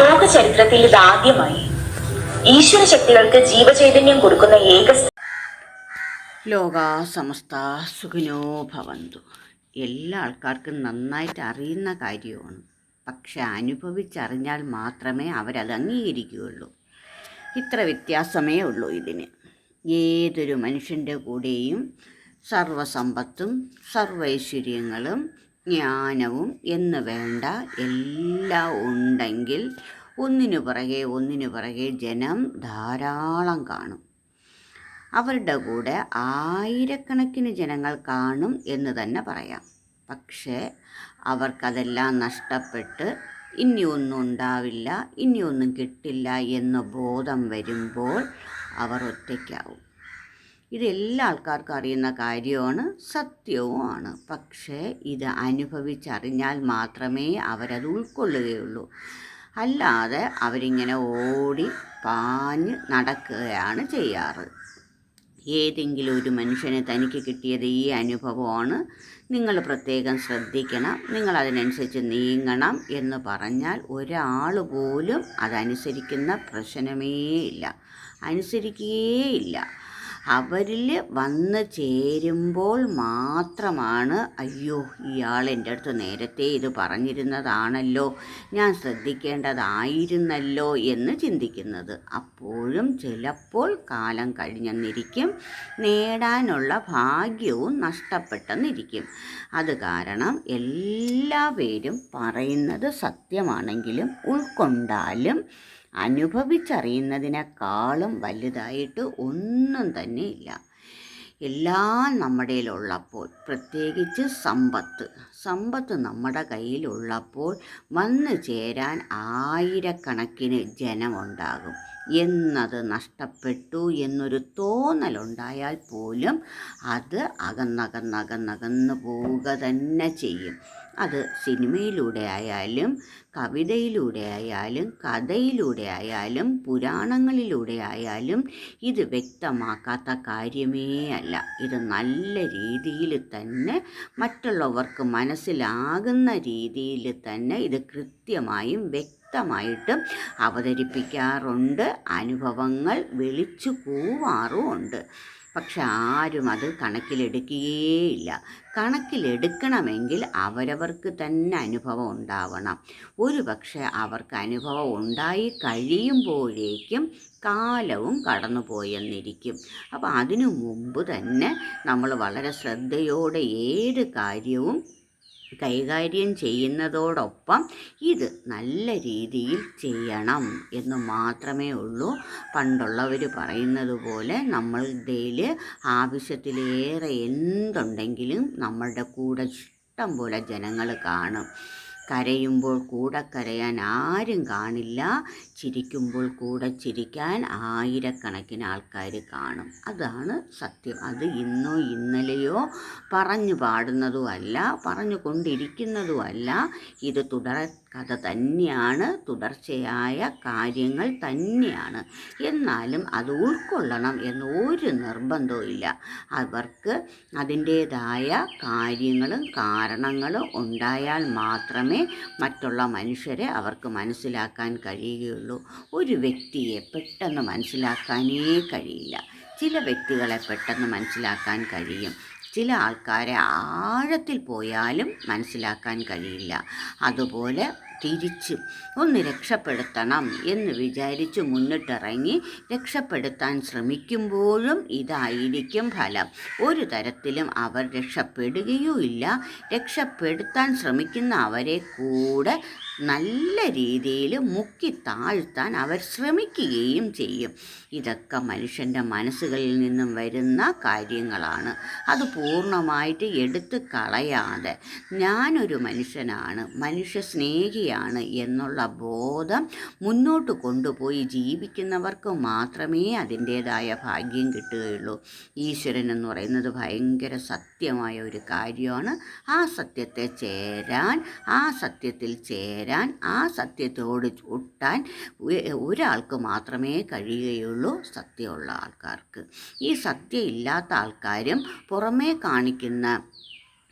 ലോക ചരിത്രത്തിൽ ഇതാദ്യമായി ഈശ്വര ശക്തികൾക്ക് ജീവചൈതന്യം കൊടുക്കുന്ന ഏക ലോക സമസ്ത സുഖിനോ ഭവന്തു. എല്ലാ ആൾക്കാർക്കും നന്നായിട്ട് അറിയുന്ന കാര്യമാണ്. പക്ഷെ അനുഭവിച്ചറിഞ്ഞാൽ മാത്രമേ അവരത് അംഗീകരിക്കുകയുള്ളൂ. ഇത്ര വ്യത്യാസമേ ഉള്ളൂ ഇതിന്. ഏതൊരു മനുഷ്യന്റെ കൂടെയും സർവസമ്പത്തും സർവൈശ്വര്യങ്ങളും ജ്ഞാനവും എന്ന് വേണ്ട എല്ലാം ഉണ്ടെങ്കിൽ ഒന്നിനു പുറകെ ഒന്നിനു പുറകെ ജനം ധാരാളം കാണും. അവരുടെ കൂടെ ആയിരക്കണക്കിന് ജനങ്ങൾ കാണും എന്ന് തന്നെ പറയാം. പക്ഷേ അവർക്കതെല്ലാം നഷ്ടപ്പെട്ട് ഇനിയൊന്നും ഉണ്ടാവില്ല ഇനിയൊന്നും കിട്ടില്ല എന്ന ബോധം വരുമ്പോൾ അവർ ഒറ്റയ്ക്കാവും. ഇത് എല്ലാ ആൾക്കാർക്കും അറിയുന്ന കാര്യമാണ് സത്യവുമാണ് പക്ഷേ ഇത് അനുഭവിച്ചറിഞ്ഞാൽ മാത്രമേ അവരത് ഉൾക്കൊള്ളുകയുള്ളൂ. അല്ലാതെ അവരിങ്ങനെ ഓടി പാഞ്ഞ് നടക്കുകയാണ് ചെയ്യാറ്. ഏതെങ്കിലും ഒരു മനുഷ്യനെ തനിക്ക് കിട്ടിയത് ഈ അനുഭവമാണ്. നിങ്ങൾ പ്രത്യേകം ശ്രദ്ധിക്കണം. നിങ്ങൾ അതിനനുസരിച്ച് നീങ്ങണം എന്ന് പറഞ്ഞാൽ ഒരാൾ പോലും അതനുസരിക്കുന്ന പ്രശ്നമേ ഇല്ല അനുസരിക്കുകയേയില്ല. അവരിൽ വന്ന് ചേരുമ്പോൾ മാത്രമാണ് അയ്യോ ഇയാൾ എന്റെ അടുത്ത് നേരത്തെ ഇത് പറഞ്ഞിരുന്നതാണല്ലോ ഞാൻ ശ്രദ്ധിക്കേണ്ടതായിരുന്നല്ലോ എന്ന് ചിന്തിക്കുന്നത്. അപ്പോഴും ചിലപ്പോൾ കാലം കഴിഞ്ഞെന്നിരിക്കും നേടാനുള്ള ഭാഗ്യവും നഷ്ടപ്പെട്ടെന്നിരിക്കും. അത് കാരണം എല്ലാ പേരും പറയുന്നത് സത്യമാണെങ്കിലും ഉൾക്കൊണ്ടാലും അനുഭവിച്ചറിയുന്നതിനേക്കാളും വലുതായിട്ട് ഒന്നും തന്നെ ഇല്ല. എല്ലാം നമ്മുടെ ഉള്ളപ്പോൾ പ്രത്യേകിച്ച് സമ്പത്ത്. സമ്പത്ത് നമ്മുടെ കയ്യിലുള്ളപ്പോൾ വന്നു ചേരാൻ ആയിരക്കണക്കിന് ജനമുണ്ടാകും. എന്നത് നഷ്ടപ്പെട്ടു എന്നൊരു തോന്നലുണ്ടായാൽ പോലും അത് അകന്നകന്നകന്നകന്ന് പോവുക തന്നെ ചെയ്യും. അത് സിനിമയിലൂടെ ആയാലും കവിതയിലൂടെ ആയാലും കഥയിലൂടെ ആയാലും പുരാണങ്ങളിലൂടെ ആയാലും ഇത് വ്യക്തമാക്കാത്ത കാര്യമേ അല്ല. ഇത് നല്ല രീതിയിൽ തന്നെ മറ്റുള്ളവർക്ക് മനസ്സിലാകുന്ന രീതിയിൽ തന്നെ ഇത് കൃത്യമായും വ്യക്തമായിട്ടും അവതരിപ്പിക്കാറുണ്ട് അനുഭവങ്ങൾ വിളിച്ചു കൂവാറുമുണ്ട്. പക്ഷെ ആരും അത് കണക്കിലെടുക്കുകയേയില്ല. കണക്കിലെടുക്കണമെങ്കിൽ അവരവർക്ക് തന്നെ അനുഭവം ഉണ്ടാവണം. ഒരു പക്ഷേ അവർക്ക് അനുഭവം ഉണ്ടായി കഴിയുമ്പോഴേക്കും കാലവും കടന്നു പോയെന്നിരിക്കും അപ്പോൾ അതിനു മുമ്പ് തന്നെ നമ്മൾ വളരെ ശ്രദ്ധയോടെ ഏത് കാര്യവും കൈകാര്യം ചെയ്യുന്നതോടൊപ്പം ഇത് നല്ല രീതിയിൽ ചെയ്യണം എന്ന് മാത്രമേ ഉള്ളൂ. പണ്ടുള്ളവർ പറയുന്നത് പോലെ നമ്മളുടെ ആവശ്യത്തിലേറെ എന്തുണ്ടെങ്കിലും നമ്മളുടെ കൂടെ ഇഷ്ടം പോലെ ജനങ്ങൾ കാണും. കരയുമ്പോൾ കൂടെ കരയാൻ ആരും കാണില്ല. ചിരിക്കുമ്പോൾ കൂടെ ചിരിക്കാൻ ആയിരക്കണക്കിന് ആൾക്കാർ കാണും. അതാണ് സത്യം. അത് ഇന്നോ ഇന്നലെയോ പറഞ്ഞു പാടുന്നതുമല്ല പറഞ്ഞു കൊണ്ടിരിക്കുന്നതുമല്ല. ഇത് തുടർ കഥ തന്നെയാണ് തുടർച്ചയായ കാര്യങ്ങൾ തന്നെയാണ്. എന്നാലും അത് ഉൾക്കൊള്ളണം എന്ന് ഒരു നിർബന്ധവും ഇല്ല. അവർക്ക് അതിന്റേതായ കാര്യങ്ങളും കാരണങ്ങളും ഉണ്ടായാൽ മാത്രമേ മറ്റുള്ള മനുഷ്യരെ അവർക്ക് മനസ്സിലാക്കാൻ കഴിയുകയുള്ളൂ. ഒരു വ്യക്തിയെ പെട്ടെന്ന് മനസ്സിലാക്കാനേ കഴിയില്ല. ചില വ്യക്തികളെ പെട്ടെന്ന് മനസ്സിലാക്കാൻ കഴിയും. ചില ആൾക്കാരെ ആഴത്തിൽ പോയാലും മനസ്സിലാക്കാൻ കഴിയില്ല. അതുപോലെ തിരിച്ചു ഒന്ന് രക്ഷപ്പെടുത്തണം എന്ന് വിചാരിച്ച് മുന്നിട്ടിറങ്ങി രക്ഷപ്പെടുത്താൻ ശ്രമിക്കുമ്പോഴും ഇതായിരിക്കും ഫലം. ഒരു തരത്തിലും അവർ രക്ഷപ്പെടുകയുമില്ല. രക്ഷപ്പെടുത്താൻ ശ്രമിക്കുന്ന അവരെ കൂടെ നല്ല രീതിയിൽ മുക്കി താഴ്ത്താൻ അവർ ശ്രമിക്കുകയും ചെയ്യും. ഇതൊക്കെ മനുഷ്യന്റെ മനസ്സുകളിൽ നിന്നും വരുന്ന കാര്യങ്ങളാണ്. അത് പൂർണമായിട്ട് എടുത്തു കളയാതെ ഞാനൊരു മനുഷ്യനാണ് മനുഷ്യ സ്നേഹിയാണ് എന്നുള്ള ബോധം മുന്നോട്ട് കൊണ്ടുപോയി ജീവിക്കുന്നവർക്ക് മാത്രമേ അതിന്റേതായ ഭാഗ്യം കിട്ടുകയുള്ളൂ. ഈശ്വരൻ എന്ന് പറയുന്നത് ഭയങ്കര സത്യമായ ഒരു കാര്യമാണ്. ആ സത്യത്തെ ചേരാൻ ആ സത്യത്തിൽ ചേരാൻ ആ സത്യത്തോട് ഒട്ടാൻ ഒരാൾക്ക് മാത്രമേ കഴിയുകയുള്ളൂ സത്യമുള്ള ആൾക്കാർക്ക്. ഈ സത്യം ഇല്ലാത്ത ആൾക്കാരും പുറമേ കാണിക്കുന്ന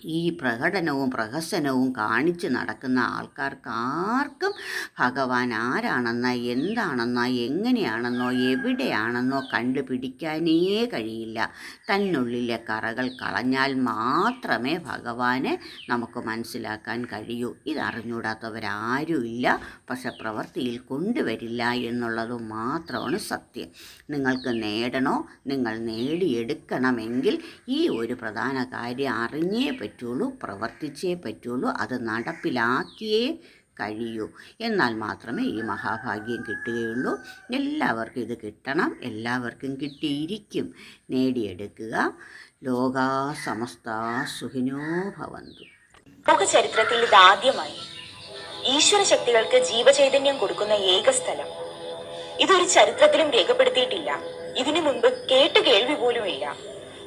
ഈ പ്രകടനവും പ്രഹസനവും കാണിച്ച് നടക്കുന്ന ആൾക്കാർക്ക് ആർക്കും ഭഗവാൻ ആരാണെന്നോ എന്താണെന്നോ എങ്ങനെയാണെന്നോ എവിടെയാണെന്നോ കണ്ടുപിടിക്കാനേ കഴിയില്ല. തന്നുള്ളിലെ കറകൾ കളഞ്ഞാൽ മാത്രമേ ഭഗവാനെ നമുക്ക് മനസ്സിലാക്കാൻ കഴിയൂ. ഇതറിഞ്ഞൂടാത്തവരാരുമില്ല പക്ഷെ പ്രവൃത്തിയിൽ കൊണ്ടുവരില്ല എന്നുള്ളത് മാത്രമാണ് സത്യം. നിങ്ങൾക്ക് നേടണോ? നിങ്ങൾ നേടിയെടുക്കണമെങ്കിൽ ഈ ഒരു പ്രധാന കാര്യം അറിഞ്ഞേ പറ്റുള്ളൂ പ്രവർത്തിച്ചേ പറ്റുള്ളൂ അത് നടപ്പിലാക്കിയേ കഴിയൂ. എന്നാൽ മാത്രമേ ഈ മഹാഭാഗ്യം കിട്ടുകയുള്ളൂ. എല്ലാവർക്കും ഇത് കിട്ടണം എല്ലാവർക്കും കിട്ടിയിരിക്കും. നേടിയെടുക്കുക. ലോകാ സമസ്ത സുഖിനോ ഭവന്തു. ലോക ചരിത്രത്തിൽ ഇതാദ്യമായി ഈശ്വര ശക്തികൾക്ക് ജീവചൈതന്യം കൊടുക്കുന്ന ഏക സ്ഥലം. ഇതൊരു ചരിത്രത്തിലും രേഖപ്പെടുത്തിയിട്ടില്ല. ഇതിനു മുൻപ് കേട്ട് കേൾവി പോലുമില്ല.